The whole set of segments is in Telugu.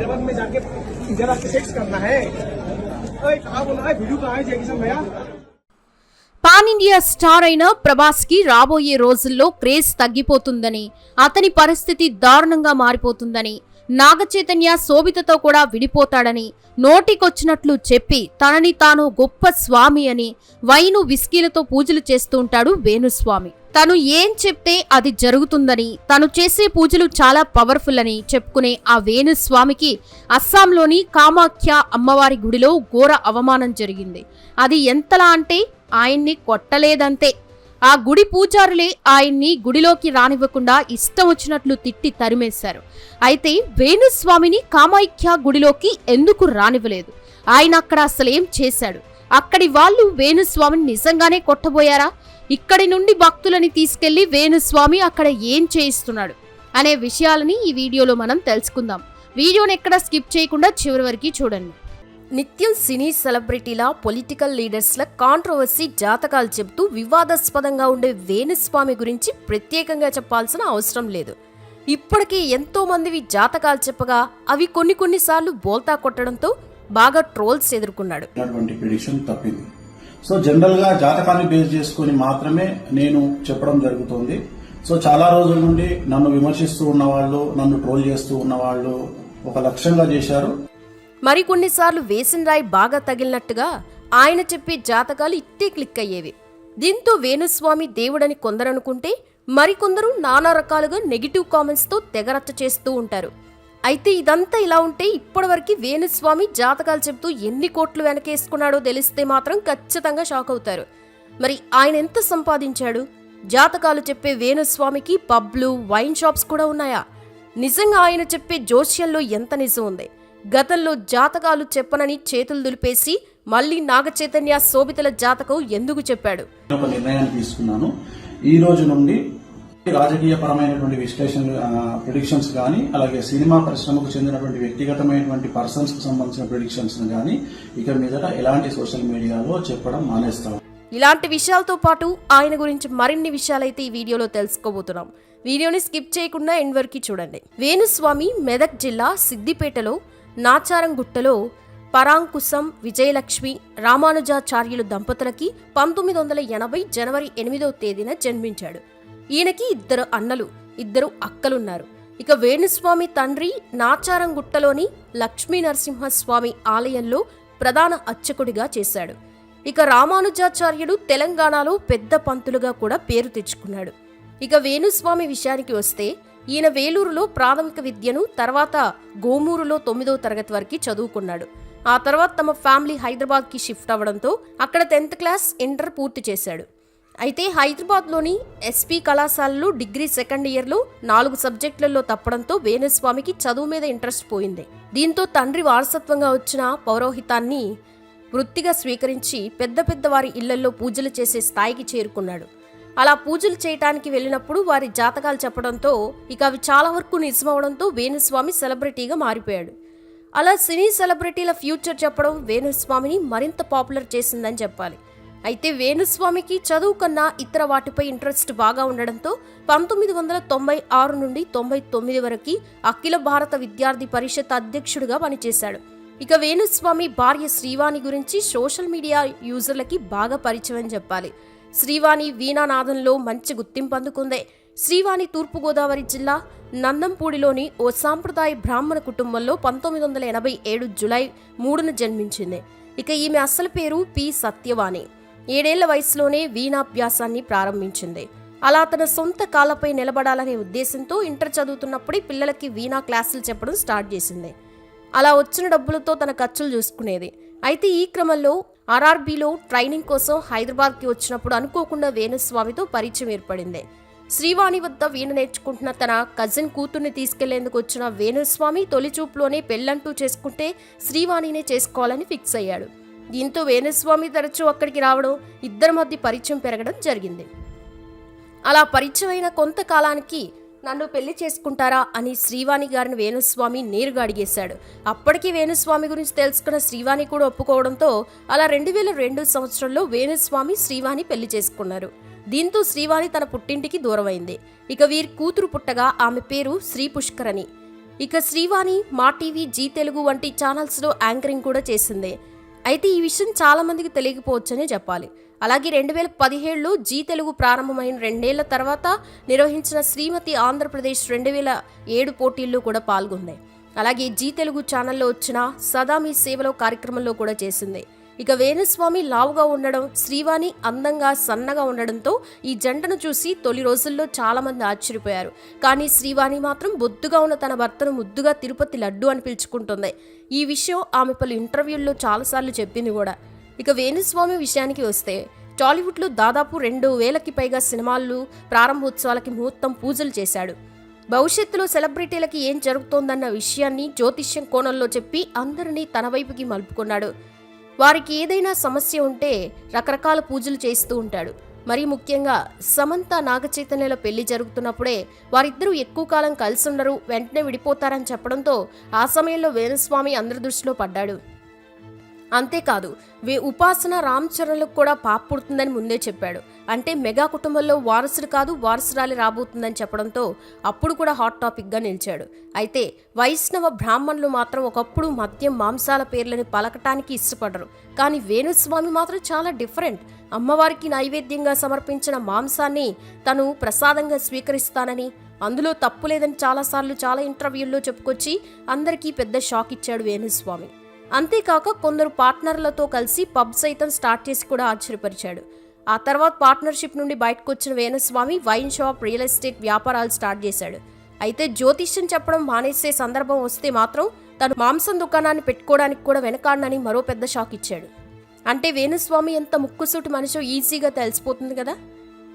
हैदराबाद में जाके जरा सेक्स करना है ओए कहाँ बोला है वीडियो कहाँ है जय किशन भैया పాన్ ఇండియా స్టార్ అయిన ప్రభాస్ కి రాబోయే రోజుల్లో క్రేజ్ తగ్గిపోతుందని అతని పరిస్థితి దారుణంగా మారిపోతుందని నాగచైతన్య శోభితతో కూడా విడిపోతాడని నోటికొచ్చినట్లు చెప్పి తనని తాను గొప్ప స్వామి అని వైను విస్కీలతో పూజలు చేస్తూ ఉంటాడు వేణుస్వామి. తను ఏం చెప్తే అది జరుగుతుందని తను చేసే పూజలు చాలా పవర్ఫుల్ అని చెప్పుకునే ఆ వేణుస్వామికి అస్సాంలోని కామాఖ్య అమ్మవారి గుడిలో ఘోర అవమానం జరిగింది. అది ఎంతలా అంటే ఆయన్ని కొట్టలేదంతే. ఆ గుడి పూజారులే ఆయన్ని గుడిలోకి రానివ్వకుండా ఇష్టం వచ్చినట్లు తిట్టి తరిమేశారు. అయితే వేణుస్వామిని కామాఖ్య గుడిలోకి ఎందుకు రానివ్వలేదు? ఆయన అక్కడ అసలేం చేశాడు? అక్కడి వాళ్ళు వేణుస్వామిని నిజంగానే కొట్టబోయారా? ఇక్కడి నుండి భక్తులని తీసుకెళ్ళి వేణుస్వామి అక్కడ ఏం చేయిస్తున్నాడు? అనే విషయాలని ఈ వీడియోలో మనం తెలుసుకుందాం. వీడియోని ఎక్కడ స్కిప్ చేయకుండా చివరి వరకు చూడండి. నిత్యం సినీ సెలబ్రిటీల పొలిటికల్ లీడర్స్ల కాంట్రవర్సీ జాతకాలు చెబుతూ వివాదాస్పదంగా ఉండే వేణుస్వామి గురించి ప్రత్యేకంగా చెప్పాల్సిన అవసరం లేదు. ఇప్పటికీ ఎంతో మందివి జాతకాలు చెప్పగా అవి కొన్ని కొన్నిసార్లు బోల్తా కొట్టడంతో బాగా ట్రోల్స్ ఎదుర్కొన్నాడు. తప్పింది. సో జనరల్గా జాతకాన్ని బేస్ చేసుకుని మాత్రమే నేను చెప్పడం జరుగుతుంది. సో చాలా రోజుల నుండి నన్ను విమర్శిస్తూ ఉన్న వాళ్ళు నన్ను ట్రోల్ చేస్తూ ఉన్న వాళ్ళు ఒక లక్ష్యంగా చేశారు. మరికొన్నిసార్లు వేసిన రాయి బాగా తగిలినట్టుగా ఆయన చెప్పే జాతకాలు ఇట్టే క్లిక్ అయ్యేవి. దీంతో వేణుస్వామి దేవుడని కొందరనుకుంటే మరికొందరు నానా రకాలుగా నెగిటివ్ కామెంట్స్తో తెగరచ్చ చేస్తూ ఉంటారు. అయితే ఇదంతా ఇలా ఉంటే ఇప్పటివరకు వేణుస్వామి జాతకాలు చెబుతూ ఎన్ని కోట్లు వెనకేసుకున్నాడో తెలిస్తే మాత్రం ఖచ్చితంగా షాక్ అవుతారు. మరి ఆయన ఎంత సంపాదించాడు? జాతకాలు చెప్పే వేణుస్వామికి పబ్లు వైన్ షాప్స్ కూడా ఉన్నాయా? నిజంగా ఆయన చెప్పే జోష్యంలో ఎంత నిజం ఉంది? గతంలో జాతకాలు చెప్పనని చేతులు దులిపేసి మళ్ళీ నాగ చైతన్య శోభితల జాతకం ఎందుకు చెప్పాడు? ఒక నిర్ణయాన్ని తీసుకున్నాను. ఈ రోజు నుండి రాజకీయ పరమైనటువంటి విశ్లేషణ ప్రిడిక్షన్స్ కానీ అలాగే సినిమా పరిశ్రమకు చెందినటువంటి వ్యక్తిగతమైనటువంటి పర్సన్స్కు సంబంధించిన ప్రిడిక్షన్స్ కానీ ఇక మీదట ఎలాంటి సోషల్ మీడియాలో చెప్పడం మానేస్తాం ఇలాంటి విషయాలతో పాటు ఆయన గురించి మరిన్ని విషయాలైతే ఈ వీడియోలో తెలుసుకోబోతున్నాం. వీడియోని స్కిప్ చేయకుండా ఎండ్ వరకు చూడండి. వేణుస్వామి మెదక్ జిల్లా సిద్దిపేటలో నాచారం గుట్టలో పరాంకుశం విజయలక్ష్మి రామానుజాచార్యులు దంపతులకి పంతొమ్మిది వందల ఎనభై జనవరి ఎనిమిదవ తేదీన జన్మించాడు. ఈయనకి ఇద్దరు అన్నలు ఇద్దరు అక్కలున్నారు. ఇక వేణుస్వామి తండ్రి నాచారం గుట్టలోని లక్ష్మీ నరసింహస్వామి ఆలయంలో ప్రధాన అర్చకుడిగా చేశాడు. ఇక రామానుజాచార్యుడు తెలంగాణలో పెద్ద పంతులుగా కూడా పేరు తెచ్చుకున్నాడు. ఇక వేణుస్వామి విషయానికి వస్తే ఈయన వేలూరులో ప్రాథమిక విద్యను తర్వాత గోమూరులో తొమ్మిదవ తరగతి వరకు చదువుకున్నాడు. ఆ తర్వాత తమ ఫ్యామిలీ హైదరాబాద్కి షిఫ్ట్ అవ్వడంతో అక్కడ టెన్త్ క్లాస్ ఇంటర్ పూర్తి చేశాడు. అయితే హైదరాబాద్లోని ఎస్పీ కళాశాలలో డిగ్రీ సెకండ్ ఇయర్లో నాలుగు సబ్జెక్టులలో తప్పడంతో వేణుస్వామికి చదువు మీద ఇంట్రెస్ట్ పోయింది. దీంతో తండ్రి వారసత్వంగా వచ్చిన పౌరోహితాన్ని వృత్తిగా స్వీకరించి పెద్ద పెద్ద వారి ఇళ్ళలో పూజలు చేసే స్థాయికి చేరుకున్నాడు. అలా పూజలు చేయటానికి వెళ్ళినప్పుడు వారి జాతకాలు చెప్పడంతో ఇక అవి చాలా వరకు నిజమవడంతో వేణుస్వామి సెలబ్రిటీగా మారిపోయాడు. అలా సినీ సెలబ్రిటీల ఫ్యూచర్ చెప్పడం వేణుస్వామిని మరింత పాపులర్ చేసిందని చెప్పాలి. అయితే వేణుస్వామికి చదువు కన్నా ఇతర వాటిపై ఇంట్రెస్ట్ బాగా ఉండడంతో పంతొమ్మిది వందల తొంభై ఆరు నుండి తొంభై తొమ్మిది వరకు అఖిల భారత విద్యార్థి పరిషత్ అధ్యక్షుడిగా పనిచేశాడు. ఇక వేణుస్వామి భార్య శ్రీవాణి గురించి సోషల్ మీడియా యూజర్లకి బాగా పరిచయం అని చెప్పాలి. శ్రీవాణి వీణానాదంలో మంచి గుర్తింపు అందుకుంది. శ్రీవాణి తూర్పుగోదావరి జిల్లా నందంపూడిలోని ఓ సాంప్రదాయ బ్రాహ్మణ కుటుంబంలో పంతొమ్మిది వందల ఎనభై ఏడు జులై మూడున జన్మించింది. ఇక ఈమె అసలు పేరు పి. సత్యవాణి. ఏడేళ్ళ వయసులోనే వీణాభ్యాసాన్ని ప్రారంభించింది. అలా తన సొంత కాళ్ళపై నిలబడాలనే ఉద్దేశంతో ఇంటర్ చదువుతున్నప్పుడే పిల్లలకి వీణా క్లాసులు చెప్పడం స్టార్ట్ చేసింది. అలా వచ్చిన డబ్బులతో తన ఖర్చులు చూసుకునేది. అయితే ఈ క్రమంలో ఆర్ఆర్బీలో ట్రైనింగ్ కోసం హైదరాబాద్కి వచ్చినప్పుడు అనుకోకుండా వేణుస్వామితో పరిచయం ఏర్పడింది. శ్రీవాణి వద్ద వీణ నేర్చుకుంటున్న తన కజిన్ కూతుర్ని తీసుకెళ్ళేందుకు వచ్చిన వేణుస్వామి తొలి చూపులోనే పెళ్ళంటూ చేసుకుంటే శ్రీవాణినే చేసుకోవాలని ఫిక్స్ అయ్యాడు. దీంతో వేణుస్వామి తరచూ అక్కడికి రావడం ఇద్దరి మధ్య పరిచయం పెరగడం జరిగింది. అలా పరిచయమైన కొంతకాలానికి నన్ను పెళ్ళి చేసుకుంటారా అని శ్రీవాణి గారిని వేణుస్వామి నేరుగా అడిగేశాడు. అప్పటికి వేణుస్వామి గురించి తెలుసుకున్న శ్రీవాణి కూడా ఒప్పుకోవడంతో అలా రెండు వేల రెండు సంవత్సరంలో వేణుస్వామి శ్రీవాణి పెళ్ళి చేసుకున్నారు. దీంతో శ్రీవాణి తన పుట్టింటికి దూరమైంది. ఇక వీరి కూతురు పుట్టగా ఆమె పేరు శ్రీ పుష్కరణి ఇక శ్రీవాణి మా టీవీ జీ తెలుగు వంటి ఛానల్స్లో యాంకరింగ్ కూడా చేసింది. అయితే ఈ విషయం చాలామందికి తెలియకపోవచ్చనే చెప్పాలి. అలాగే రెండు వేల పదిహేడులో జీ తెలుగు ప్రారంభమైన రెండేళ్ళ తర్వాత నిర్వహించిన శ్రీమతి ఆంధ్రప్రదేశ్ రెండు వేల ఏడు పోటీల్లో కూడా పాల్గొంది. అలాగే జీ తెలుగు ఛానల్లో వచ్చిన సదా మీ సేవలో కార్యక్రమంలో కూడా చేసింది. ఇక వేణుస్వామి లావుగా ఉండడం శ్రీవాణి అందంగా సన్నగా ఉండడంతో ఈ జంటను చూసి తొలి రోజుల్లో చాలామంది ఆశ్చర్యపోయారు. కానీ శ్రీవాణి మాత్రం బొద్దుగా ఉన్న తన భర్తను ముద్దుగా తిరుపతి లడ్డు అని పిలుచుకుంటుంది. ఈ విషయం ఆమె పలు ఇంటర్వ్యూల్లో చాలాసార్లు చెప్పింది కూడా. ఇక వేణుస్వామి విషయానికి వస్తే టాలీవుడ్లో దాదాపు రెండు వేలకి పైగా సినిమాలు ప్రారంభోత్సవాలకి ముహూర్తం పూజలు చేశాడు. భవిష్యత్తులో సెలబ్రిటీలకి ఏం జరుగుతోందన్న విషయాన్ని జ్యోతిష్యం కోణంలో చెప్పి అందరినీ తన వైపుకి మలుపుకున్నాడు. వారికి ఏదైనా సమస్య ఉంటే రకరకాల పూజలు చేస్తూ ఉంటాడు. మరీ ముఖ్యంగా సమంత నాగచైతన్యల పెళ్ళి జరుగుతున్నప్పుడే వారిద్దరూ ఎక్కువ కాలం కలిసి ఉండరు వెంటనే విడిపోతారని చెప్పడంతో ఆ సమయంలో వేణుస్వామి అందరి దృష్టిలో పడ్డాడు. అంతేకాదు వీ ఉపాసన రామ్ చరణ్లకు కూడా పాప పుడుతుందని ముందే చెప్పాడు. అంటే మెగా కుటుంబంలో వారసుడు కాదు వారసురాలి రాబోతుందని చెప్పడంతో అప్పుడు కూడా హాట్ టాపిక్గా నిలిచాడు. అయితే వైష్ణవ బ్రాహ్మణులు మాత్రం ఒకప్పుడు మద్యం మాంసాల పేర్లను పలకటానికి ఇష్టపడరు. కానీ వేణుస్వామి మాత్రం చాలా డిఫరెంట్. అమ్మవారికి నైవేద్యంగా సమర్పించిన మాంసాన్ని తను ప్రసాదంగా స్వీకరిస్తానని అందులో తప్పు లేదని చాలాసార్లు చాలా ఇంటర్వ్యూల్లో చెప్పుకొచ్చి అందరికీ పెద్ద షాక్ ఇచ్చాడు వేణుస్వామి. అంతేకాక కొందరు పార్ట్నర్లతో కలిసి పబ్ సైతం స్టార్ట్ చేసి కూడా ఆశ్చర్యపరిచాడు. ఆ తర్వాత పార్ట్నర్షిప్ నుండి బయటకు వచ్చిన Venuswamy wine shop real estate వ్యాపారాలు స్టార్ట్ చేశాడు. అయితే జ్యోతిష్యం చెప్పడం మానేసే సందర్భం వస్తే మాత్రం తను మాంసం దుకాణాన్ని పెట్టుకోవడానికి కూడా వెనకాడనని మరో పెద్ద షాక్ ఇచ్చాడు. అంటే వేణుస్వామి ఎంత ముక్కుసూటి మనిషో ఈజీగా తెలిసిపోతుంది కదా?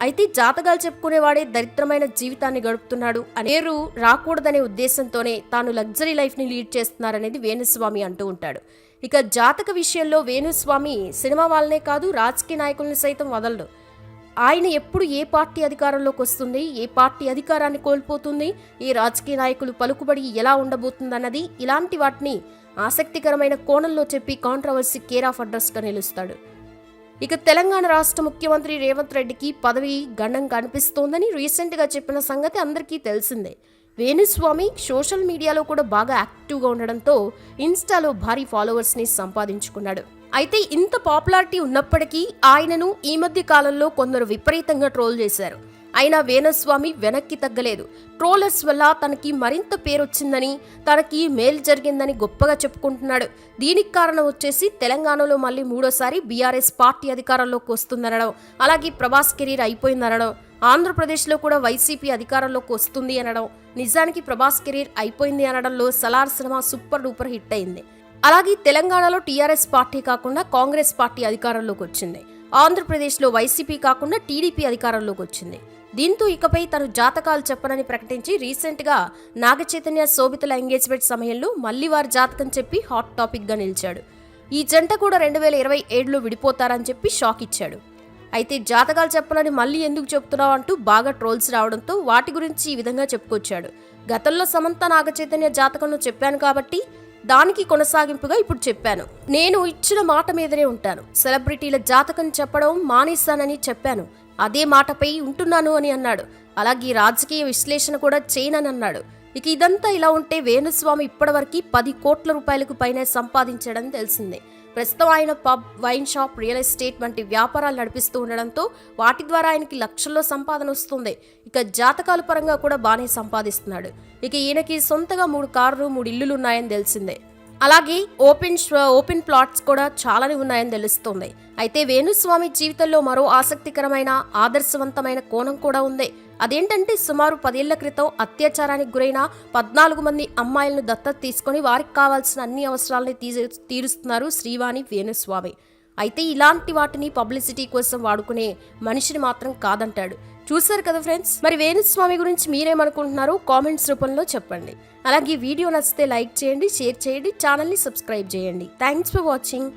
అయితే జాతకాలు చెప్పుకునేవాడే దరిద్రమైన జీవితాన్ని గడుపుతున్నాడు అనేరు రాకూడదనే ఉద్దేశంతోనే తాను లగ్జరీ లైఫ్ని లీడ్ చేస్తున్నారనేది వేణుస్వామి అంటూ ఉంటాడు. ఇక జాతక విషయంలో వేణుస్వామి సినిమా వాళ్ళనే కాదు రాజకీయ నాయకుల్ని సైతం వదలడు. ఆయన ఎప్పుడు ఏ పార్టీ అధికారంలోకి వస్తుంది ఏ పార్టీ అధికారాన్ని కోల్పోతుంది ఏ రాజకీయ నాయకులు పలుకుబడి ఎలా ఉండబోతుందన్నది ఇలాంటి వాటిని ఆసక్తికరమైన కోణంలో చెప్పి కాంట్రవర్సీ కేర్ ఆఫ్ అడ్రస్గా నిలుస్తాడు. ఇక తెలంగాణ రాష్ట్ర ముఖ్యమంత్రి రేవంత్ రెడ్డికి పదవి గండం కనిపిస్తోందని రీసెంట్గా చెప్పిన సంగతి అందరికీ తెలిసిందే. వేణుస్వామి సోషల్ మీడియాలో కూడా బాగా యాక్టివ్గా ఉండడంతో ఇన్స్టాలో భారీ ఫాలోవర్స్ని సంపాదించుకున్నాడు. అయితే ఇంత పాపులారిటీ ఉన్నప్పటికీ ఆయనను ఈ మధ్య కాలంలో కొందరు విపరీతంగా ట్రోల్ చేశారు. అయినా వేణుస్వామి వెనక్కి తగ్గలేదు. ట్రోలర్స్ వల్ల తనకి మరింత పేరొచ్చిందని తనకి మేలు జరిగిందని గొప్పగా చెప్పుకుంటున్నాడు. దీనికి కారణం వచ్చేసి తెలంగాణలో మళ్ళీ మూడోసారి బీఆర్ఎస్ పార్టీ అధికారంలోకి వస్తుందనడం. అలాగే ప్రభాస్ కెరీర్ అయిపోయిందనడం. ఆంధ్రప్రదేశ్లో కూడా వైసీపీ అధికారంలోకి వస్తుంది అనడం. నిజానికి ప్రభాస్ కెరీర్ అయిపోయింది అనడంలో Salaar cinema super duper hit అయింది. అలాగే తెలంగాణలో టీఆర్ఎస్ పార్టీ కాకుండా కాంగ్రెస్ పార్టీ అధికారంలోకి వచ్చింది. ఆంధ్రప్రదేశ్లో వైసీపీ కాకుండా టీడీపీ అధికారంలోకి వచ్చింది. దీంతో ఇకపై తను జాతకాలు చెప్పనని ప్రకటించి రీసెంట్గా నాగచైతన్య శోభితుల ఎంగేజ్మెంట్ సమయంలో మళ్ళీ వారి జాతకం చెప్పి హాట్ టాపిక్గా నిలిచాడు. ఈ జంట కూడా రెండు వేల ఇరవై ఏడులో విడిపోతారని చెప్పి షాక్ ఇచ్చాడు. అయితే జాతకాలు చెప్పనని మళ్ళీ ఎందుకు చెప్తున్నావు అంటూ బాగా ట్రోల్స్ రావడంతో వాటి గురించి ఈ విధంగా చెప్పుకొచ్చాడు. గతంలో సమంత నాగచైతన్య జాతకంలో చెప్పాను కాబట్టి దానికి కొనసాగింపుగా ఇప్పుడు చెప్పాను. నేను ఇచ్చిన మాట మీదనే ఉంటాను. సెలబ్రిటీల జాతకం చెప్పడం మానేశానని చెప్పాను. అదే మాటపై ఉంటున్నాను అని అన్నాడు. అలాగే రాజకీయ విశ్లేషణ కూడా చేయనని అన్నాడు. ఇక ఇదంతా ఇలా ఉంటే వేణుస్వామి ఇప్పటివరకు పది కోట్ల రూపాయలకు పైన సంపాదించడం తెలిసిందే. ప్రస్తుతం ఆయన pub wine shop real estate వంటి వ్యాపారాలు నడిపిస్తూ ఉండడంతో వాటి ద్వారా ఆయనకి లక్షల్లో సంపాదన వస్తుంది. ఇక జాతకాల పరంగా కూడా బాగానే సంపాదిస్తున్నాడు. ఇక ఈయనకి సొంతగా మూడు కార్లు మూడు ఇల్లులు ఉన్నాయని తెలిసిందే. అలాగే ఓపెన్ ఓపెన్ ప్లాట్స్ కూడా చాలానే ఉన్నాయని తెలుస్తుంది. అయితే వేణుస్వామి జీవితంలో మరో ఆసక్తికరమైన ఆదర్శవంతమైన కోణం కూడా ఉంది. అదేంటంటే సుమారు పదేళ్ళ క్రితం అత్యాచారానికి గురైన పద్నాలుగు మంది అమ్మాయిలను దత్తత తీసుకొని వారికి కావాల్సిన అన్ని అవసరాలని తీరుస్తున్నారు శ్రీవాణి వేణుస్వామి. అయితే ఇలాంటి వాటిని పబ్లిసిటీ కోసం వాడుకునే మనిషిని మాత్రం కాదంటాడు. చూశారు కదా ఫ్రెండ్స్? మరి వేణుస్వామి గురించి మీరేమనుకుంటున్నారో కామెంట్స్ రూపంలో చెప్పండి. అలాగే వీడియో నచ్చితే లైక్ చేయండి షేర్ చేయండి ఛానల్ని సబ్స్క్రైబ్ చేయండి. Thanks for watching.